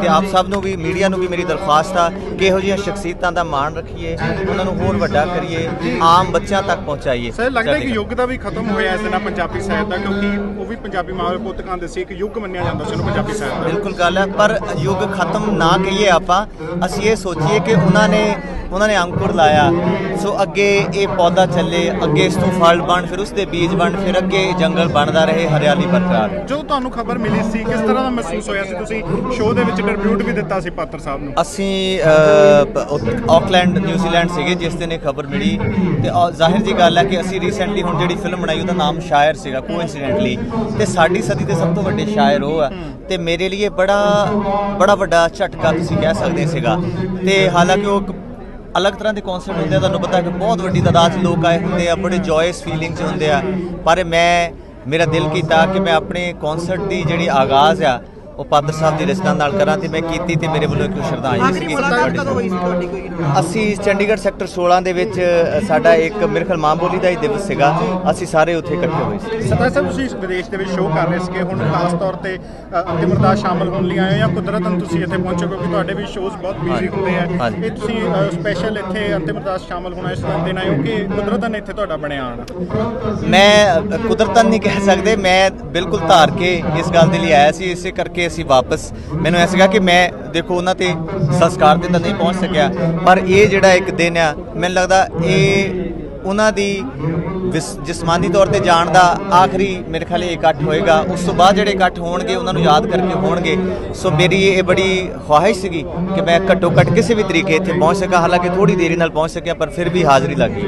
ਤੇ ਆਪ ਸਭ ਨੂੰ ਵੀ ਮੀਡੀਆ ਨੂੰ ਵੀ ਮੇਰੀ ਦਰਖਾਸਤ ਆ ਕਿ ਇਹੋ ਜਿਹੀਆਂ ਸ਼ਖਸੀਅਤਾਂ ਦਾ ਮਾਣ ਰੱਖੀਏ ਉਹਨਾਂ ਨੂੰ ਹੋਰ ਵੱਡਾ ਕਰੀਏ ਆਮ ਬੱਚਿਆਂ ਤੱਕ ਪਹੁੰਚਾਈਏ। ਸਰ ਲੱਗਦਾ ਕਿ ਯੁੱਗ ਦਾ ਵੀ ਖਤਮ ਹੋਇਆ ਇਸ ਨਾਲ ਪੰਜਾਬੀ ਸਾਹਿਤ ਦਾ ਕਿਉਂਕਿ ਉਹ ਵੀ ਪੰਜਾਬੀ ਮਾਂ ਪੁੱਤਕਾਂ ਦੇ ਸੀ ਇੱਕ ਯੁੱਗ ਮੰਨਿਆ ਜਾਂਦਾ ਸੀ ਉਹਨੂੰ ਪੰਜਾਬੀ ਸਾਹਿਤ ਦਾ। ਬਿਲਕੁਲ ਗੱਲ ਹੈ ਪਰ ਯੁੱਗ ਖਤਮ ਨਾ ਕਹੀਏ ਆਪਾਂ ਅਸੀਂ ਇਹ ਸੋਚੀਏ ਕਿ ਉਹਨਾਂ ਨੇ ਉਹਨਾਂ ਨੇ ਅੰਕੁਰ ਲਾਇਆ। ਸੋ ਅੱਗੇ ਇਹ ਪੌਦਾ ਚੱਲੇ ਅੱਗੇ ਇਸ ਤੋਂ ਫਲ ਬਣ ਫਿਰ ਉਸ ਦੇ ਬੀਜ ਬਣ ਫਿਰ ਅੱਗੇ ਜੰਗਲ ਬਣਦਾ ਰਹੇ ਹਰਿਆਲੀ ਬਰਕਰਾਰ। ਜਦੋਂ ਤੁਹਾਨੂੰ ਖਬਰ ਮਿਲੀ ਸੀ ਕਿਸ ਤਰ੍ਹਾਂ ਦਾ ਮਹਿਸੂਸ ਹੋਇਆ ਸੀ? ਤੁਸੀਂ ਸ਼ੋਅ ਦੇ ਵਿੱਚ ਟ੍ਰਿਬਿਊਟ ਵੀ ਦਿੱਤਾ ਸੀ ਪਾਤਰ ਸਾਹਿਬ ਨੂੰ। ਅਸੀਂ ਆਕਲੈਂਡ ਨਿਊਜ਼ੀਲੈਂਡ ਸੀਗੇ ਜਿਸ ਦਿਨ ਇਹ ਖਬਰ ਮਿਲੀ। ਤੇ ਜ਼ਾਹਿਰ ਜੀ ਗੱਲ ਹੈ ਕਿ ਅਸੀਂ ਰੀਸੈਂਟਲੀ ਹੁਣ ਜਿਹੜੀ ਫਿਲਮ ਬਣਾਈ ਉਹਦਾ ਨਾਮ ਸ਼ਾਇਰ ਸੀਗਾ ਕੋਇਨਸੀਡੈਂਟਲੀ ਤੇ ਸਾਡੀ ਸਦੀ ਦੇ ਸਭ ਤੋਂ ਵੱਡੇ ਸ਼ਾਇਰ ਉਹ ਆ ਤੇ ਮੇਰੇ ਲਈ ਬੜਾ ਬੜਾ ਵੱਡਾ ਝਟਕਾ ਤੁਸੀਂ ਕਹਿ ਸਕਦੇ ਸੀਗਾ। ਤੇ ਹਾਲਾਂਕਿ ਉਹ ਇੱਕ ਅਲੱਗ ਤਰ੍ਹਾਂ ਦੇ ਕਨਸਰਟ ਹੁੰਦੇ ਆ ਤੁਹਾਨੂੰ ਪਤਾ ਕਿ ਬਹੁਤ ਵੱਡੀ ਤਾਦਾਦ 'ਚ ਲੋਕ ਆਏ ਹੁੰਦੇ ਆ ਬੜੇ ਜੋਇਸ ਫੀਲਿੰਗਸ ਹੁੰਦੇ ਆ। ਪਰ ਮੈਂ ਮੇਰਾ ਦਿਲ ਕੀਤਾ ਕਿ ਮੈਂ ਆਪਣੇ ਕਨਸਰਟ ਦੀ ਜਿਹੜੀ ਆਗਾਜ਼ ਆ ਉਹ ਪਾਤਰ ਸਾਹਿਬ ਦੀ ਰਚਨਾ ਨਾਲ ਕਰਾਂ ਤੇ ਮੈਂ ਕੀਤੀ ਤੇ ਮੇਰੇ ਵੱਲੋਂ ਇੱਕ ਸ਼ਰਧਾਂਜਲੀ ਆਖਰੀ ਸੀਗੀ ਮੁਲਾਕਾਤ ਤੁਹਾਡੀ ਕਦੋਂ ਹੋਈ ਸੀ ਤੁਹਾਡੀ ਕੋਈ? ਅਸੀਂ ਚੰਡੀਗੜ੍ਹ ਸੈਕਟਰ 16 ਦੇ ਵਿੱਚ ਸਾਡਾ ਇੱਕ ਮੇਰੇ ਖਿਆਲ ਮਾਂ ਬੋਲੀ ਦਾ ਹੀ ਦਿਵਸ ਸੀਗਾ। ਅਸੀਂ ਸਾਰੇ ਉੱਥੇ ਇਕੱਠੇ ਹੋਏ ਸੀ। ਸਤਾ ਸਾਹਿਬ ਤੁਸੀਂ ਇਸ ਵਿਦੇਸ਼ ਦੇ ਵਿੱਚ ਸ਼ੋਅ ਕਰ ਰਹੇ ਸੀਗੇ। ਹੁਣ ਖਾਸ ਤੌਰ ਤੇ ਅ, ਅੰਤਿਮ ਅਰਦਾਸ ਸ਼ਾਮਲ ਹੋਣ ਲਈ ਆਏ ਹੋ ਜਾਂ ਕੁਦਰਤਨ ਤੁਸੀਂ ਇੱਥੇ ਪਹੁੰਚੇ ਕਿਉਂਕਿ ਤੁਹਾਡੇ ਵੀ ਸ਼ੋਅਜ਼ ਬਹੁਤ ਬਿਜ਼ੀ। ਹੁੰਦੇ ਆ। ਇਹ ਤੁਸੀਂ ਸਪੈਸ਼ਲ ਇੱਥੇ ਅੰਤਿਮ ਅਰਦਾਸ ਸ਼ਾਮਲ ਹੋਣਾ ਇਸ ਦਿਨ ਆਏ ਹੋ ਕਿ ਕੁਦਰਤਨ ਇੱਥੇ ਤੁਹਾਡਾ ਬਣਿਆ ਆਣਾ ਮੈਂ ਕੁਦਰਤਨ ਨਹੀਂ ਕਹਿ ਸਕਦੇ। ਮੈਂ ਬਿਲਕੁਲ ਧਾਰ ਕੇ ਇਸ ਗੱਲ ਦੇ ਲਈ ਆਇਆ ਸੀ। ਇਸੇ ਕਰਕੇ ਅਸੀਂ ਵਾਪਸ। ਮੈਨੂੰ ਐ ਸੀਗਾ ਕਿ ਮੈਂ ਦੇਖੋ ਉਹਨਾਂ ਤੇ ਸੰਸਕਾਰ ਤੇ ਤਾਂ ਨਹੀਂ ਪਹੁੰਚ ਸਕਿਆ, ਪਰ ਇਹ ਜਿਹੜਾ ਇੱਕ ਦਿਨ ਆ, ਮੈਨੂੰ ਲੱਗਦਾ ਇਹ ਉਹਨਾਂ ਦੀ ਵਿਸ- ਜਿਸਮਾਨੀ ਤੌਰ ਤੇ ਜਾਣ ਦਾ ਆਖਰੀ ਮੇਰੇ ਖਿਆਲ ਇਹ ਇਕੱਠ ਹੋਏਗਾ। ਉਸ ਤੋਂ ਬਾਅਦ ਜਿਹੜੇ ਇਕੱਠ ਹੋਣਗੇ, ਉਹਨਾਂ ਨੂੰ ਯਾਦ ਕਰਕੇ ਹੋਣਗੇ। ਸੋ ਮੇਰੀ ਇਹ ਬੜੀ ਖੁਆਇਸ਼ ਸੀਗੀ ਕਿ ਮੈਂ ਘੱਟੋ ਘੱਟ ਕਿਸੇ ਵੀ ਤਰੀਕੇ ਇੱਥੇ ਪਹੁੰਚ ਸਕਾਂ। ਹਾਲਾਂਕਿ ਥੋੜੀ ਦੇਰੀ ਨਾਲ ਪਹੁੰਚ ਸਕਿਆ, ਪਰ ਫਿਰ ਵੀ ਹਾਜ਼ਰੀ ਲੱਗ ਗਈ।